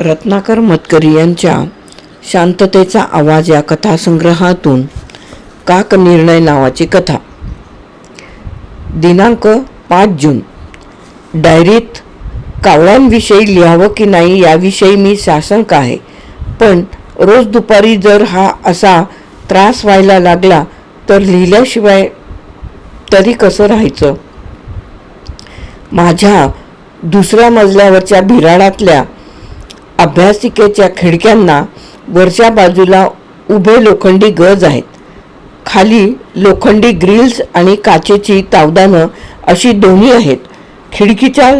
रत्नाकर मतकरी यांच्या शांततेचा आवाज या कथासंग्रहातून काक निर्णय नावाची कथा. दिनांक पाच जून. डायरीत कावळ्यांविषयी लिहावं की नाही याविषयी मी साशंक आहे. पण रोज दुपारी जर हा असा त्रास व्हायला लागला तर लिहिल्याशिवाय तरी कसं राहायचं? माझ्या दुसऱ्या मजल्यावरच्या भिराडातल्या अभ्यासिकेच्या खिडक्यांना वरच्या बाजूला उभे लोखंडी गज आहेत. खाली लोखंडी ग्रिल्स आणि काचेची तावदानं अशी दोन्ही आहेत. खिडकीच्या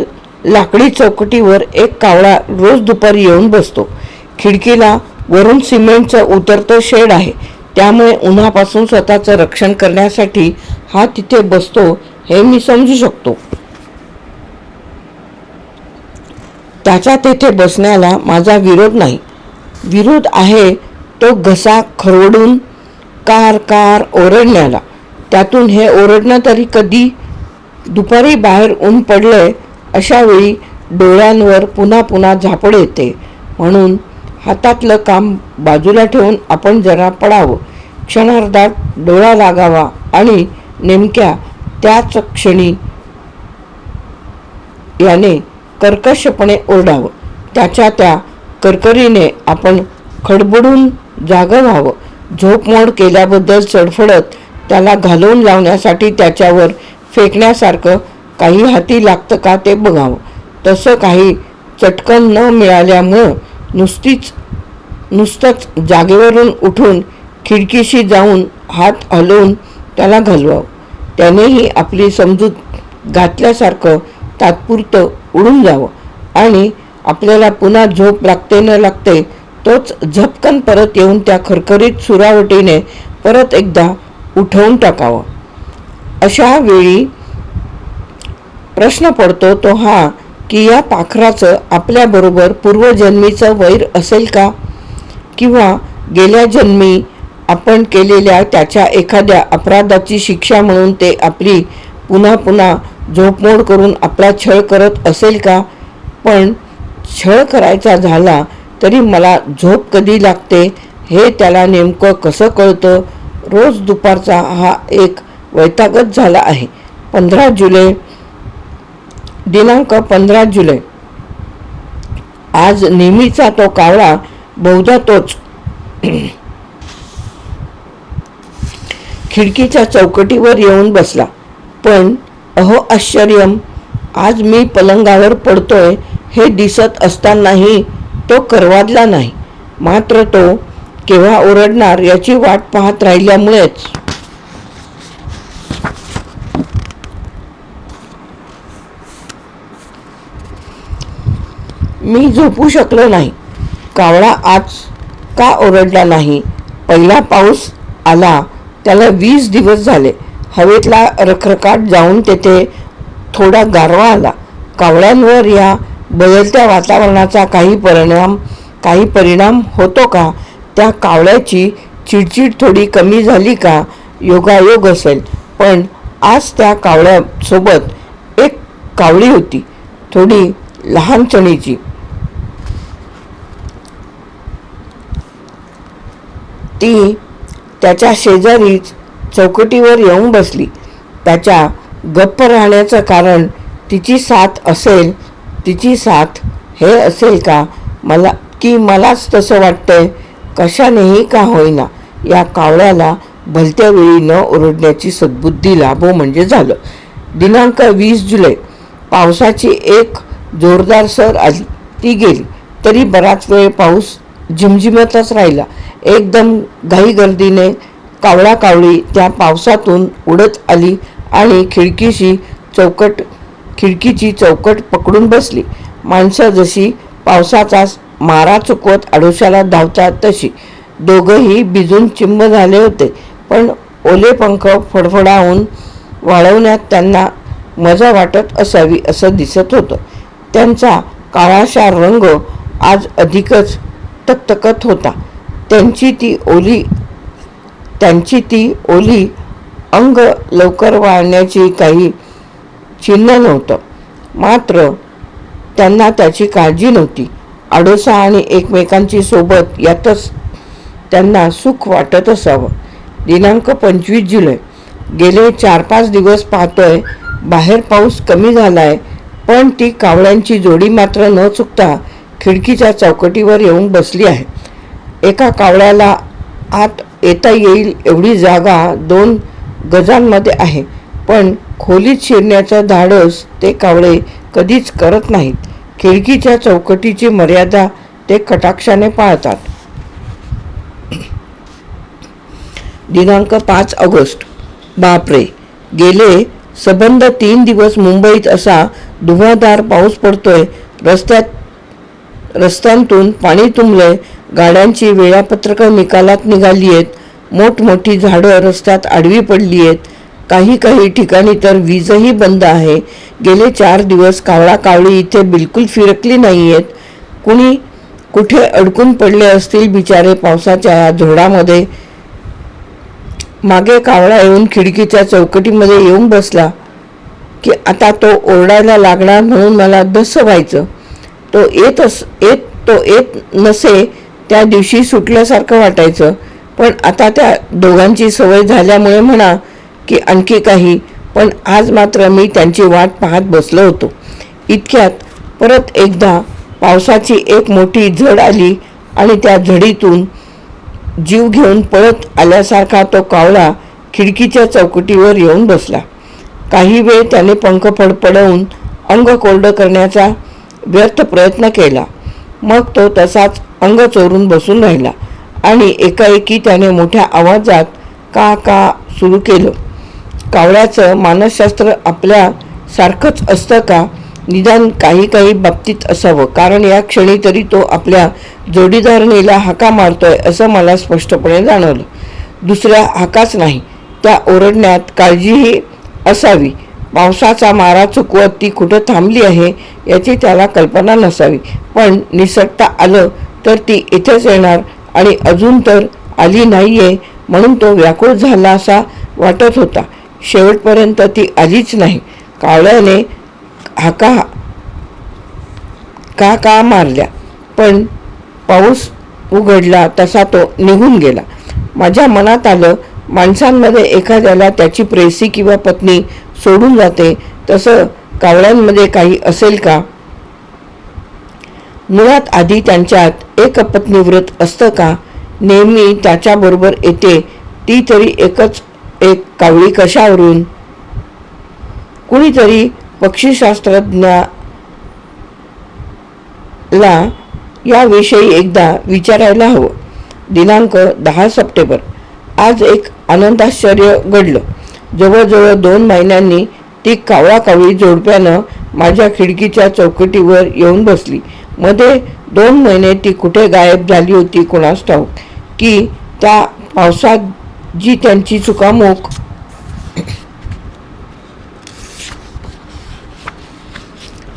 लाकडी चौकटीवर एक कावळा रोज दुपारी येऊन बसतो. खिडकीला वरून सिमेंटचं उतरतं शेड आहे. त्यामुळे उन्हापासून स्वतःचं रक्षण करण्यासाठी हा तिथे बसतो हे मी समजू शकतो. त्याच्या तेथे बसण्याला माझा विरोध नाही. विरोध आहे तो घसा खरवडून कार कार ओरडण्याला. त्यातून हे ओरडणं तरी कधी दुपारी बाहेर ऊन पडलंय अशा वेळी डोळ्यांवर पुन्हा पुन्हा झापड येते. म्हणून हातातलं काम बाजूला ठेवून आपण जरा पडावं. क्षणार्धात डोळा लागावा आणि नेमक्या त्याच क्षणी याने कर्कशपणे ओरडावं. त्याच्या त्या करकरीने आपण खडबडून जागं व्हावं. झोपमोड केल्याबद्दल चडफडत त्याला घालवून लावण्यासाठी त्याच्यावर फेकण्यासारखं काही हाती लागतं का ते बघावं. तसं काही चटकन न मिळाल्यामुळं नुसतीच नुसतंच जागेवरून उठून खिडकीशी जाऊन हात हलवून त्याला घालवावं. त्यानेही आपली समजूत घातल्यासारखं तात्पुरतं उडून जावं. आणि आपल्याला पुन्हा झोप लागते न लागते तोच झपकन परत येऊन त्या खरखरीत सुरावटीने परत एकदा उठवून टाकावं. अशा वेळी प्रश्न पडतो तो हा की या पाखराचं आपल्याबरोबर पूर्वजन्मीचं वैर असेल का? किंवा गेल्या जन्मी आपण केलेल्या त्याच्या एखाद्या अपराधाची शिक्षा म्हणून ते आपली पुन्हा पुन्हा झोपमोड करून आपला छळ करत असेल का? पण छळ करायचा झाला तरी मला झोप कधी लागते हे त्याला नेमकं कसं कळतं? रोज दुपारचा हा एक वैतागत झाला आहे. पंधरा जुलै दिनांक पंधरा जुलै. आज नेहमीचा तो कावळा बहुधा तोच. खिडकीच्या चौकटीवर येऊन बसला. पण अहो आश्चर्यम. आज मी पलंगावर पडतोय हे दिसत असतानाही तो करवादला नाही. मात्र तो केव्हा ओरडणार याची वाट पाहत राहिल्यामुळेच. मी झोपू शकलो नाही. कावळा आज का ओरडला नाही? पहिला पाऊस आला त्याला वीस दिवस झाले. हवेतला रखरखाट जाऊन तेथे थोडा गारवा आला. कावळ्यांवर या बदलत्या वातावरणाचा काही परिणाम काही परिणाम होतो का? त्या कावळ्याची चिडचिड थोडी कमी झाली का? योगायोग असेल. पण आज त्या कावळ्यासोबत एक कावळी होती थोडी लहानचणीची ती त्याच्या शेजारीच चौकटीवर येऊन बसली. त्याच्या गप्प राहण्याचं कारण तिची साथ असेल तिची साथ हे असेल का? मला की मलाच तसं वाटतंय? कशानेही का होईना. या कावळ्याला भलत्या वेळी न ओरडण्याची सद्बुद्धी लाभो म्हणजे झालं. दिनांक वीस जुलै पावसाची एक जोरदार सर आली. ती गेली. तरी बराच वेळ पाऊस झिमझिमतच राहिला. एकदम घाईगर्दीने कावळा कावळी त्या पावसातून उडत आली आणि खिडकीशी चौकट खिडकीची चौकट पकडून बसली. माणसं जशी पावसाचा मारा चुकवत आडोशाला धावतात तशी. दोघंही भिजून चिंब झाले होते. पण ओले पंख फडफडावून वाळवण्यात त्यांना मजा वाटत असावी असं दिसत होतं. त्यांचा काळाशार रंग आज अधिकच तकतकत होता. त्यांची ती ओली त्यांची ती ओली अंग लवकर वाळण्याची काही चिन्ह नव्हतं. मात्र त्यांना त्याची काळजी नव्हती. आडोसा आणि एकमेकांची सोबत यातच त्यांना सुख वाटत असावं. दिनांक पंचवीस जुलै. गेले चार पाच दिवस पाहतोय बाहेर पाऊस कमी झालाय पण ती कावळ्यांची जोडी मात्र न चुकता खिडकीच्या चौकटीवर येऊन बसली आहे. एका कावळ्याला आत येता येईल एवढी जागा दोन गजांमध्ये आहे. पण खोलीत शिरण्याचं धाडस ते कावळे कधीच करत नाहीत. खिडकीच्या चौकटीची मर्यादा ते कटाक्षाने पाळतात. दिनांक पाच ऑगस्ट. बापरे! गेले सबंध तीन दिवस मुंबईत असा धुवाधार पाऊस पडतोय. रस्त्यात रस्त्यांतून पाणी तुंबलंय. गाड्यांची वेळापत्रकं निकालात निघाली आहेत मोठमोठी झाडं रस्त्यात आडवी पडली आहेत काही काही ठिकाणी तर वीजही बंद आहे. गेले चार दिवस कावळा कावळी इथे बिलकुल फिरकली नाही आहेत कुणी कुठे अडकून पडले असतील बिचारे पावसाच्या या झोडामध्ये. मागे कावळा येऊन खिडकीच्या चौकटीमध्ये येऊन बसला की आता तो ओरडायला लागणार म्हणून मला दस व्हायचं तो येत अस येत तो येत नसे त्या दिवशी सुटल्यासारखं वाटायचं. पण आता त्या दोघांची सवय झाल्यामुळे म्हणा की आणखी काही. पण आज मात्र मी त्यांची वाट पाहत बसलो होतो. इतक्यात परत एकदा पावसाची एक मोठी झड आली आणि त्या झडीतून जीव घेऊन पळत आल्यासारखा तो कावळा खिडकीच्या चौकटीवर येऊन बसला. काही वेळ त्याने पंख फडफडवून अंग कोरडं करण्याचा व्यर्थ प्रयत्न केला. मग तो तसाच अंग चोरून बसून राहिला. आणि एकाएकी त्याने मोठ्या आवाजात का का सुरू केलं. कावळ्याचं मानसशास्त्र आपल्या सारखंच असतं का? निदान काही काही बाबतीत असावं. कारण या क्षणी तरी तो आपल्या जोडीदारणीला हाका मारतोय असं मला स्पष्टपणे जाणवलं. दुसऱ्या हाकाच नाही. त्या ओरडण्यात काळजीही असावी. पावसाचा मारा चुकवत ती कुठं थांबली आहे याची त्याला कल्पना नसावी. पण निसटता आलं तर ती इथेच येणार आणि अजून तर आली नाहीये म्हणून तो व्याकुळ झाला असा वाटत होता. शेवटपर्यंत ती आलीच नाही. कावळ्याने हाका का का मारल्या? पण पाऊस उघडला तसा तो निघून गेला. माझ्या मनात आलं माणसांमध्ये एखाद्याला त्याची प्रेसी किंवा पत्नी सोडून जाते तसं कावळ्यांमध्ये काही असेल का? मुळात आधी त्यांच्यात एक पत्नी व्रत असतं का? नेहमी त्याच्याबरोबर येते ती तरी एकच एक कावळी कशावरून? कुणीतरी पक्षीशास्त्रज्ञाला याविषयी एकदा विचारायला हवं. दिनांक दहा सप्टेंबर. आज एक आनंदाश्चर्य घडलं. जवळजवळ दोन महिन्यांनी ती कावळा कावळी जोडप्यानं माझ्या खिडकीच्या चौकटीवर येऊन बसली. मध्ये दोन महिने ती कुठे गायब झाली होती कोणास ठाऊक? की त्या पावसात जी त्यांची चुकामूक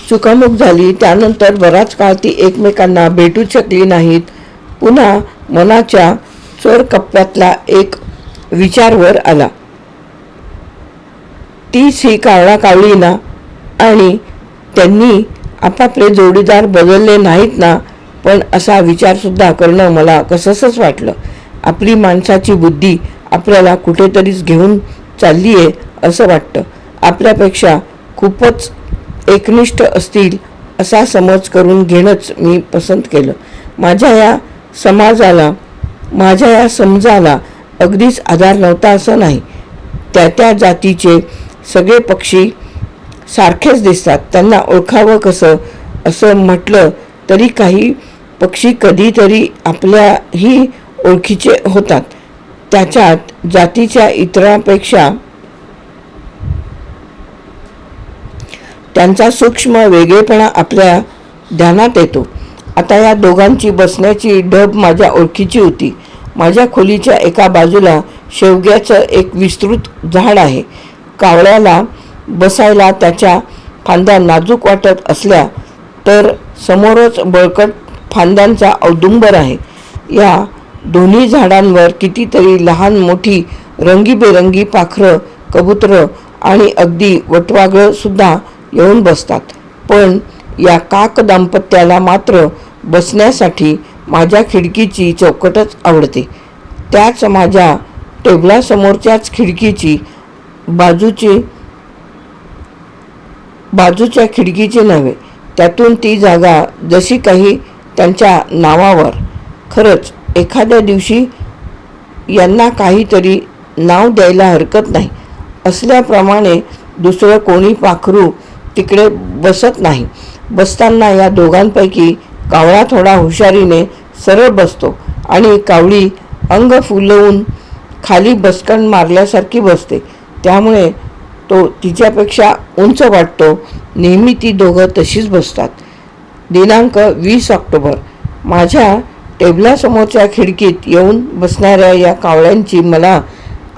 चुकामुक झाली त्यानंतर बराच काळ ती एकमेकांना भेटू शकली नाहीत. पुन्हा मनाच्या चोर कप्प्यातला एक विचार वर आला. तीच ही कावळा कावळी ना आणि त्यांनी आपापले जोडीदार बदलले नाहीत ना पण असा विचारसुद्धा करणं मला कसंच वाटलं. आपली माणसाची बुद्धी आपल्याला कुठेतरीच घेऊन चालली आहे असं वाटतं. आपल्यापेक्षा खूपच एकनिष्ठ असतील असा समज करून घेणंच मी पसंत केलं. माझ्या या समाजाला माझ्या या समजाला अगदीच आधार नव्हता असं नाही. त्या त्या जातीचे सगळे पक्षी सारखेच दिसतात. त्यांना ओळखावं कसं? असं म्हटलं तरी काही पक्षी कधीतरी आपल्याही ओळखीचे होतात. त्याच्यात जातीच्या इतरांपेक्षा त्यांचा सूक्ष्म वेगळेपणा आपल्या ध्यानात येतो. आता या दोघांची बसण्याची ढब माझ्या ओळखीची होती. माझ्या खोलीच्या एका बाजूला शेवग्याचं एक विस्तृत झाड आहे. कावळ्याला बसायला त्याच्या फांद्या नाजूक वाटत असल्या तर समोरच बळकट फांद्यांचा औदुंबर आहे. या दोन्ही झाडांवर कितीतरी लहान मोठी रंगीबेरंगी पाखरं कबुतरं आणि अगदी वटवागळं सुद्धा येऊन बसतात. पण या काक दाम्पत्याला मात्र बसण्यासाठी माझ्या खिडकीची चौकटच आवडते. त्याच माझ्या टेबलासमोरच्याच खिडकीची बाजूची बाजूच्या खिडकीची नव्हे त्यातून ती जागा जशी काही त्यांच्या नावावर. खरंच एखाद्या दिवशी यांना काहीतरी नाव द्यायला हरकत नाही. असल्याप्रमाणे दुसरं कोणी पाखरू तिकडे बसत नाही. बसताना या दोघांपैकी कावळा थोडा हुशारीने सरळ बसतो आणि कावळी अंग फुलवून खाली बसकण मारल्यासारखी बसते. त्यामुळे तो तिच्यापेक्षा उंच वाटतो. नेहमी ती दोघं तशीच बसतात. दिनांक वीस ऑक्टोबर. माझ्या टेबलासमोरच्या खिडकीत येऊन बसणाऱ्या या कावळ्यांची मला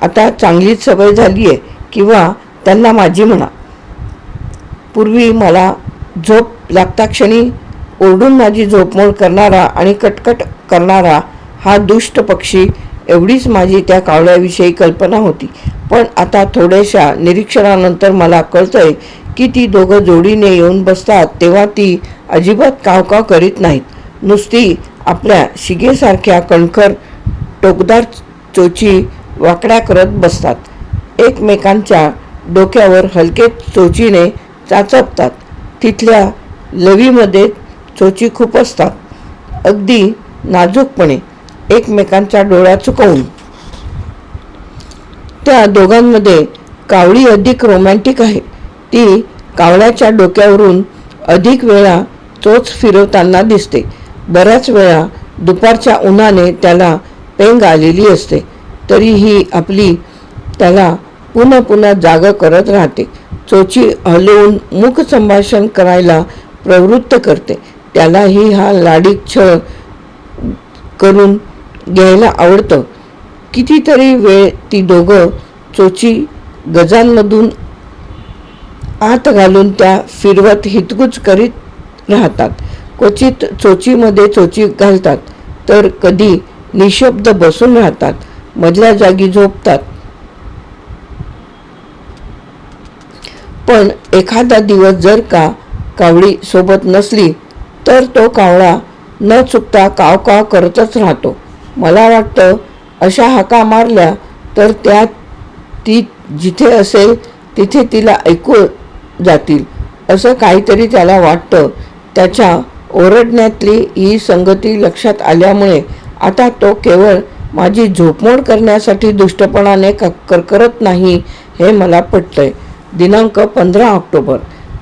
आता चांगलीच सवय झाली आहे किंवा त्यांना माझी म्हणा. पूर्वी मला झोप लागता क्षणी ओरडून माझी झोपमोड करणारा आणि कटकट करणारा हा दुष्ट पक्षी एवढीच माझी त्या कावळ्याविषयी कल्पना होती. पण आता थोड्याशा निरीक्षणानंतर मला कळतंय की ती दोघं जोडीने येऊन बसतात तेव्हा ती अजिबात कावकाव करीत नाहीत. नुसती आपल्या शिगेसारख्या कणखर टोकदार चोची वाकड्या करत बसतात. एकमेकांच्या डोक्यावर हलके चोचीने चाचपतात. तिथल्या लवीमध्ये चोची खूप असतात. अगदी नाजूकपणे एकमेकांच्या डोळ्या चुकवून. त्या दोघांमध्ये कावळी अधिक रोमॅन्टिक आहे. ती कावळ्याच्या डोक्यावरून अधिक वेळा चोच फिरवताना दिसते. बऱ्याच वेळा दुपारच्या उन्हाने त्याला पेंग आलेली असते. तरीही आपली त्याला पुन्हा पुन्हा जाग करत राहते. चोची हलवून मुख संभाषण करायला प्रवृत्त करते. त्यालाही हा लाडीक छळ करून घ्यायला आवडतं. कितीतरी वेळ ती दोघं चोची गजांमधून आत घालून त्या फिरवत हितगुज करीत राहतात. क्वचित चोचीमध्ये चोची घालतात तर कधी निशब्द बसून राहतात मधल्या जागी झोपतात. पण एखादा दिवस जर का कावळी सोबत नसली तर तो कावळा न चुकता काव काव करतच राहतो. मला वाटतं अशा हाका मारल्या तर त्या ती जिथे असेल तिथे तिला ऐकू जातील असं काहीतरी त्याला वाटतं. त्याच्या ओरडण्यातली ही संगती लक्षात आल्यामुळे आता तो केवळ माझी झोपमोड करण्यासाठी दुष्टपणाने क करकरत नाही हे मला पटतंय. दिनांक पंधरा ऑक्टोबर.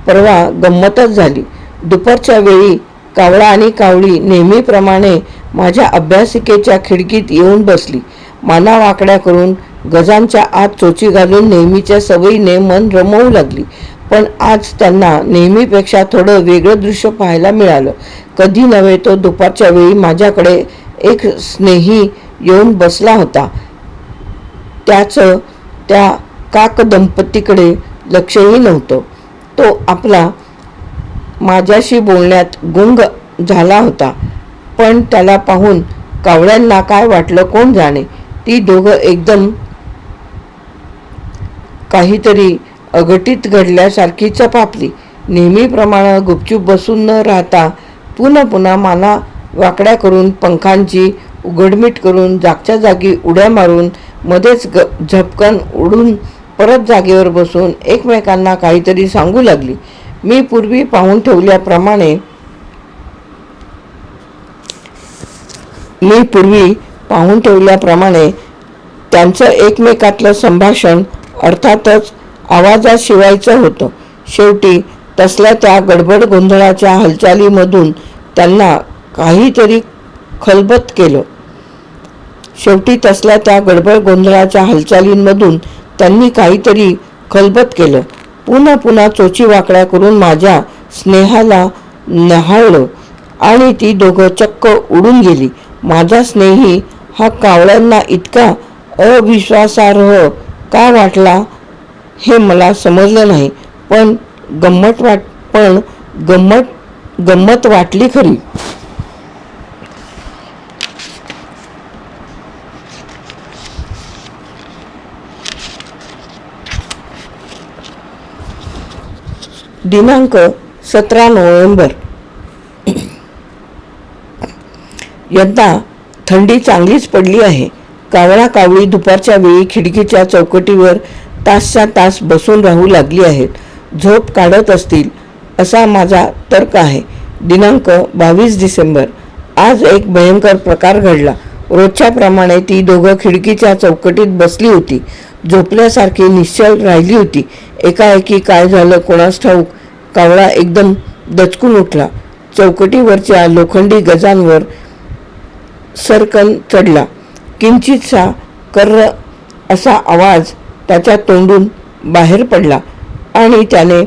परवा गंमतच झाली. दुपारच्या वेळी कावळा आणि कावळी नेहमीप्रमाणे माझ्या अभ्यासिकेच्या खिडकीत येऊन बसली. माना वाकड्या करून गजांच्या आत चोची घालून नेहमीच्या सवयीने मन रमवू लागली. पण आज त्यांना नेहमीपेक्षा थोडं वेगळं दृश्य पाहायला मिळालं. कधी नव्हे तो दुपारच्या वेळी माझ्याकडे एक स्नेही येऊन बसला होता. त्याचं त्या काक दंपतीकडे लक्षही नव्हतं. तो आपला माझ्याशी बोलण्यात गुंग झाला होता. पण त्याला पाहून कावळ्यांना काय वाटलं कोण जाणे? ती दोघं एकदम काहीतरी अघटित घडल्यासारखी चपापली. नेहमीप्रमाणे गुपचूप बसून न राहता पुन्हा पुन्हा माना वाकड्या करून पंखांची उघडमीट करून जागच्या जागी उड्या मारून मध्येच ग झपकन उडून परत जागेवर बसून एकमेकांना काहीतरी सांगू लागली. मी पूर्वी पाहून ठेवल्याप्रमाणे मी पूर्वी पाहून ठेवल्याप्रमाणे त्यांचं एकमेकातलं संभाषण अर्थातच आवाजात शिवायचं होतं. शेवटी तसल्या त्या गडबड गोंधळाच्या हालचालीमधून त्यांना काहीतरी खलबत केलं. शेवटी तसल्या त्या गडबड गोंधळाच्या हालचालींमधून त्यांनी काहीतरी खलबत केलं. पुन्हा पुन्हा चोची वाकड्या करून माझ्या स्नेहाला न्याहाळलं आणि ती दोघं चक्क उडून गेली. माझा स्नेही हा कावळ्यांना इतका अविश्वासार्ह का वाटला हे मला समजलं नाही. पण गंमत वाट पण गंमत गंमत वाटली खरी. दिनांक सतरा नोव्हेंबर. यंदा थंडी चांगलीच पडली आहे. कावळा कावळी दुपारच्या वेळी खिडकीच्या चौकटीवर तासच्या तास बसून राहू लागली आहेत. झोप काढत असतील असा माझा तर्क आहे. दिनांक बावीस डिसेंबर. आज एक भयंकर प्रकार घडला. रोजच्याप्रमाणे ती दोघं खिडकीच्या चौकटीत बसली होती. झोपल्यासारखी निश्चल राहिली होती. एकाएकी काय झालं कोणास ठाऊक कावळा एकदम दचकून उठला. चौकटीवरच्या लोखंडी गजांवर सरकन चढला. किंचितसा कर्र असा आवाज त्याच्या तोंडून बाहेर पडला आणि त्याने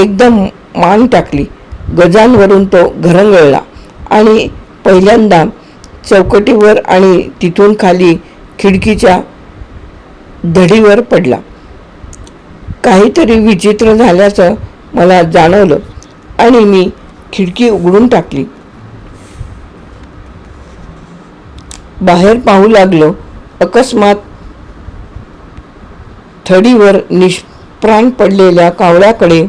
एकदम मान टाकली. गजांवरून तो घरंगळला आणि पहिल्यांदा चौकटीवर आणि तिथून खाली खिडकीच्या धडीवर पडला. काहीतरी विचित्र झाल्याचं मला जाणवलं आणि मी खिडकी उघडून टाकली. बाहेर पाहू लागलो. अकस्मात थडीवर निष्प्राण पडलेल्या कावळ्याकडे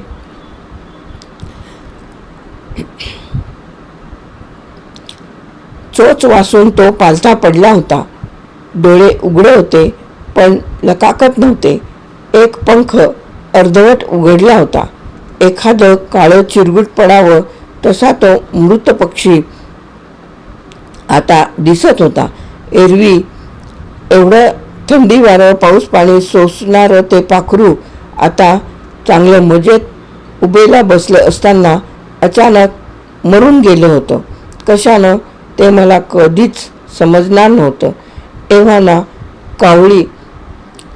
चोच वासून तो पालथा पडला होता. डोळे उघडे होते पण लकाकत नव्हते. एक पंख अर्धवट उघडला होता. एखादं काळं चिरगुट पडावं तसा तो मृत पक्षी आता दिसत होता. एरवी. एवढं थंडी वारं पाऊस पाणी सोसणारं ते पाखरू आता चांगलं मजेत उभेला बसलं असताना अचानक मरून गेलं होतं. कशानं? ते मला कधीच समजणार नव्हतं. एव्हाना कावळी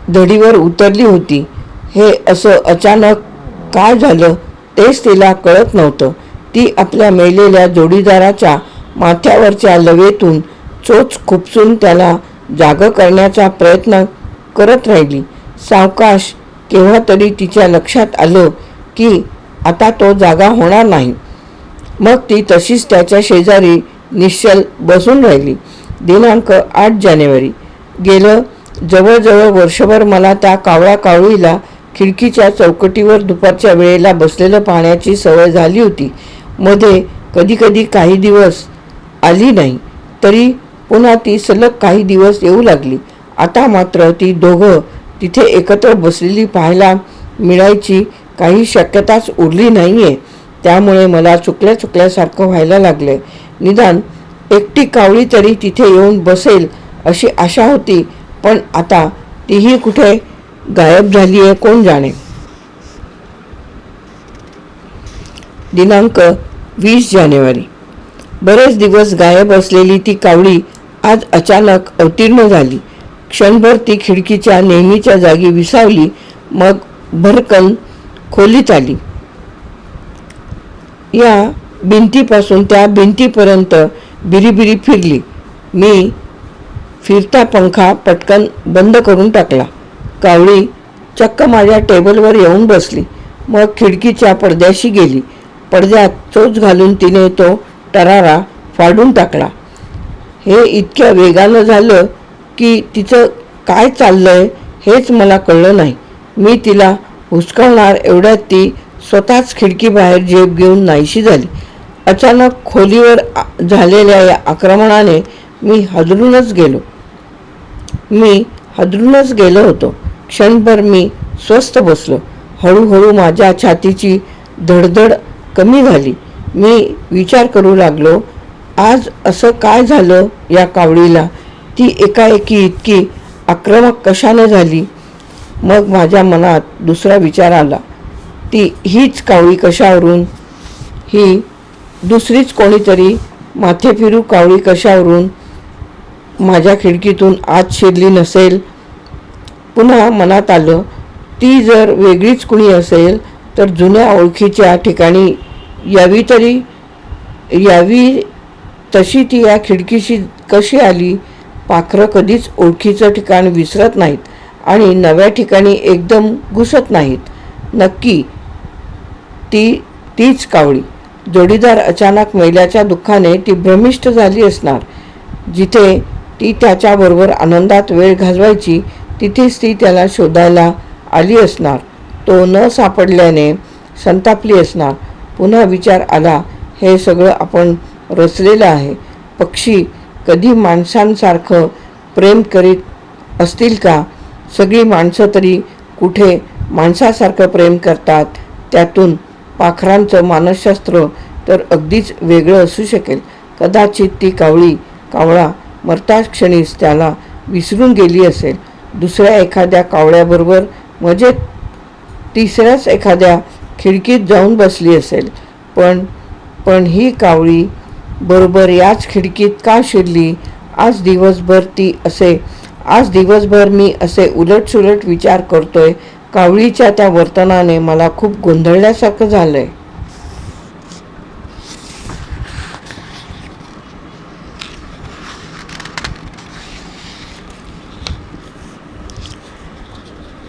धडीवर उतरली होती. हे असं अचानक काय झालं तेच तिला कळत नव्हतं. ती आपल्या मेलेल्या जोडीदाराच्या माथ्यावरच्या लवेतून चोच खुपसून त्याला जाग करण्याचा प्रयत्न करत राहिली. सावकाश केव्हा तरी तिच्या लक्षात आलं की आता तो जागा होणार नाही. मग ती तशीच त्याच्या शेजारी निश्चल बसून राहिली. दिनांक आठ जानेवारी. गेलं जवळजवळ वर्षभर मला त्या कावळा कावळीला खिडकीच्या चौकटीवर दुपारच्या वेळेला बसलेलं पाहण्याची सवय झाली होती. मध्ये कधीकधी काही दिवस आली नाही. तरी पुन्हा ती सलग काही दिवस येऊ लागली. आता मात्र ती दोघं तिथे एकत्र बसलेली पाहायला मिळायची काही शक्यताच उरली नाही आहे त्यामुळे मला चुकल्या चुकल्यासारखं व्हायला लागले निदान एकटी कावळी तरी तिथे येऊन बसेल अशी आशा होती पण आता तीही कुठे गायब झाली आहे कोण जाणे? दिनांक वीस जानेवारी. बरेच दिवस गायब असलेली ती कावळी आज अचानक अवतीर्ण झाली. क्षणभर ती खिडकीच्या नेहमीच्या जागी विसावली मग भरकन खोलीत आली. या भिंतीपासून त्या भिंतीपर्यंत बिरीबिरी फिरली. मी फिरता पंखा पटकन बंद करून टाकला. कावळी चक्क माझ्या टेबलवर येऊन बसली. मग खिडकीच्या पडद्याशी गेली. पडद्यात चोच घालून तिने तो तरारा फाडून टाकला. हे इतक्या वेगानं झालं की तिचं काय चाललंय हेच मला कळलं नाही. मी तिला हुसकावणार एवढ्यात ती स्वतःच खिडकीबाहेर जेब घेऊन नाहीशी झाली. अचानक खोलीवर झालेल्या या आक्रमणाने मी हदरूनच गेलो. मी हदरूनच गेलो होतो. क्षणभर मी स्वस्थ बसलो. हळूहळू माझ्या छातीची धडधड कमी झाली. मी विचार करू लागलो आज असं काय झालं या कावळीला ती एकाएकी इतकी आक्रमक कशानं झाली? मग माझ्या मनात दुसरा विचार आला ती हीच कावळी कशावरून? ही दुसरीच कोणीतरी माथे फिरू कावळी कशावरून माझ्या खिडकीतून आत शिरली नसेल? पुन्हा मनात आलं ती जर वेगळीच कुणी असेल तर जुन्या ओळखीच्या ठिकाणी यावी तरी यावी तशी ती या खिडकीशी कशी आली? पाखरं कधीच ओळखीचं ठिकाण विसरत नाहीत आणि नव्या ठिकाणी एकदम घुसत नाहीत. नक्की ती तीच कावळी. जोडीदार अचानक मैल्याच्या दुःखाने ती भ्रमिष्ट झाली असणार. जिथे ती त्याच्याबरोबर आनंदात वेळ घालवायची तिथेच ती त्याला शोधायला आली असणार. तो न सापडल्याने संतापली असणार. पुन्हा विचार आला हे सगळं आपण रचलेलं आहे. पक्षी कधी माणसांसारखं प्रेम करीत असतील का? सगळी माणसं तरी कुठे माणसासारखं प्रेम करतात? त्यातून पाखरांचं मानसशास्त्र तर अगदीच वेगळं असू शकेल. कदाचित ती कावळी कावळा मरताच क्षणीच त्याला विसरून गेली असेल. दुसऱ्या एखाद्या कावळ्याबरोबर मजेत तिसऱ्याच एखाद्या खिडकीत जाऊन बसली असेल. पण पण ही कावळी बरोबर याच खिडकीत का शिरली? आज दिवसभर ती असे आज दिवसभर मी असे उलटसुलट विचार करतोय. कावळीच्या त्या वर्तनाने मला खूप गोंधळल्यासारखं झालंय.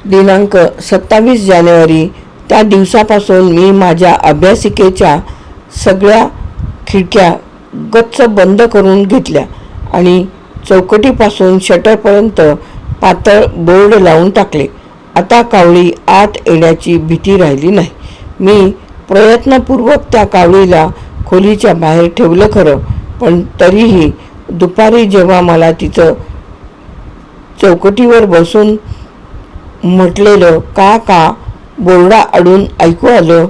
दिनांक सत्तावीस जानेवारी त्या दिवसापासून मी माझ्या अभ्यासिकेच्या सगळ्या खिडक्या गच्च बंद करून घेतल्या आणि चौकटीपासून शटरपर्यंत पातळ बोर्ड लावून टाकले. आता कावळी आत येण्याची भीती राहिली नाही. मी प्रयत्नपूर्वक त्या कावळीला खोलीच्या बाहेर ठेवलं खरं पण तरीही दुपारी जेव्हा मला तिचं चौकटीवर बसून म्हटलेलं का का बोर्डा अडून ऐकू आलं.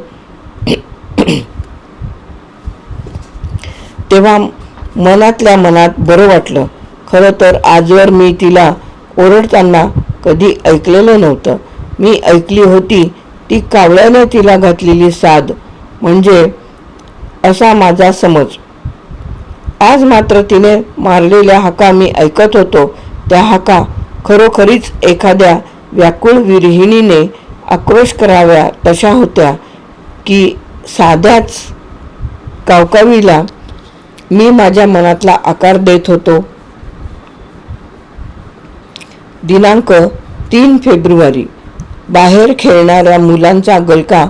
तेव्हा मनातल्या मनात बरं वाटलं. खरं तर आजवर मी तिला ओरडताना कधी ऐकलेलं नव्हतं. मी ऐकली होती ती कावळ्याने तिला घातलेली साद म्हणजे असा माझा समज. आज मात्र तिने मारलेल्या हाका मी ऐकत होतो. त्या हाका खरोखरीच एखाद्या व्याकुळ विरहिणीने आक्रोश कराव्या तशा होत्या की साध्याच कावकावीला मी माझ्या मनातला आकार देत होतो. दिनांक तीन फेब्रुवारी. बाहेर खेळणाऱ्या मुलांचा गलका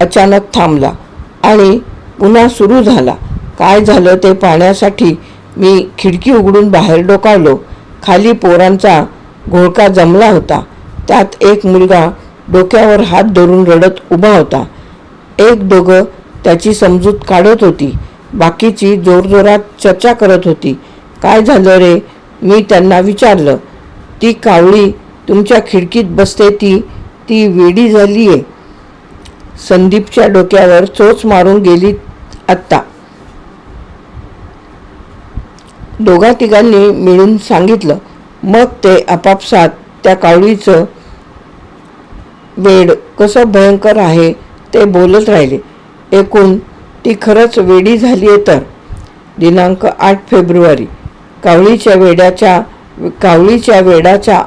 अचानक थांबला आणि पुन्हा सुरू झाला. काय झालं ते पाहण्यासाठी मी खिडकी उघडून बाहेर डोकावलो. खाली पोरांचा घोळका जमला होता. त्यात एक मुलगा डोक्यावर हात धरून रडत उभा होता. एक दोघं त्याची समजूत काढत होती. बाकीची जोरजोरात चर्चा करत होती. काय झालं रे? मी त्यांना विचारलं. ती कावळी तुमच्या खिडकीत बसते ती ती वेडी झाली आहे संदीपच्या डोक्यावर चोच मारून गेली आत्ता. दोघा तिघांनी मिळून सांगितलं मग ते आपापसात त्या कावळीचं वेड कसं भयंकर आहे ते बोलत राहिले. एकूण ती खरंच वेडी झाली आहे तर. दिनांक आठ फेब्रुवारी. कावळीच्या वेड्याच्या कावळीच्या वेडाच्या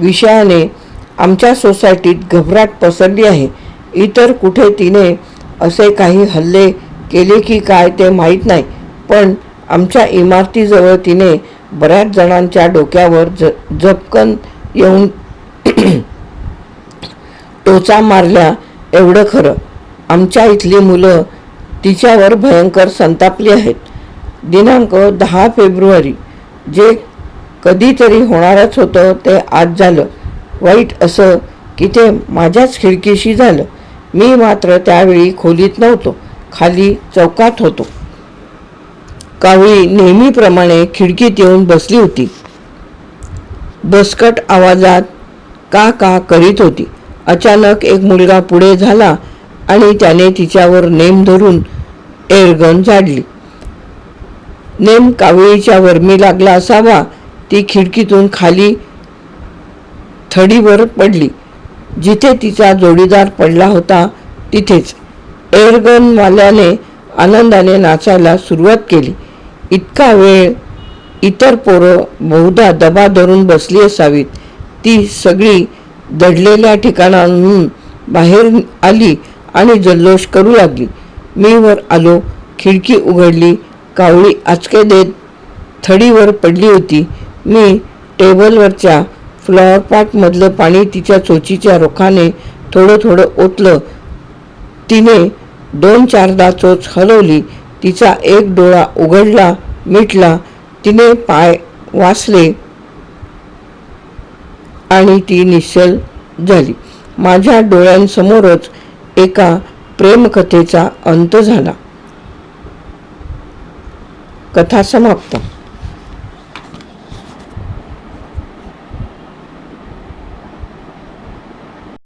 विषयाने आमच्या सोसायटीत घबराट पसरली आहे. इतर कुठे तिने असे काही हल्ले केले की काय ते माहीत नाही पण आमच्या इमारतीजवळ तिने बऱ्याच जणांच्या डोक्यावर ज झपकन येऊन टोचा मारल्या एवढं खरं. आमच्या इथली मुलं तिच्यावर भयंकर संतापली आहेत. दिनांक दहा फेब्रुवारी जे कधीतरी होणारच होतं ते आज झालं. वाईट असं की ते माझ्याच खिडकीशी झालं. मी मात्र त्यावेळी खोलीत नव्हतो खाली चौकात होतो. कावळी नेहमीप्रमाणे खिडकीत येऊन बसली होती. बसकट आवाजात का का करीत होती. अचानक एक मुलगा पुढे झाला आणि त्याने तिच्यावर नेम धरून एअरगन झाडली. नेम कावळीच्या वर्मी लागला असावा ती खिडकीतून खाली थडीवर पडली. जिथे तिचा जोडीदार पडला होता तिथेच. एअरगनवाल्याने आनंदाने नाचायला सुरुवात केली. इतका वेळ इतर पोरं बहुधा दबा धरून बसली असावीत. ती सगळी दडलेल्या ठिकाणाहून बाहेर आली आणि जल्लोष करू लागली. मी वर आलो खिडकी उघडली कावळी आचके देत थडीवर पडली होती. मी टेबलवरच्या फ्लॉवर पॉटमधलं पाणी तिच्या चोचीच्या रोखाने थोडं थोडं ओतलं. तिने दोन चारदा चोच हलवली. तिचा एक डोळा उघडला मिटला. तिने पाय वासले. आणि ती निश्चल झाली. माझ्या डोळ्यांसमोरच एका प्रेमकथेचा अंत झाला. कथा समाप्त.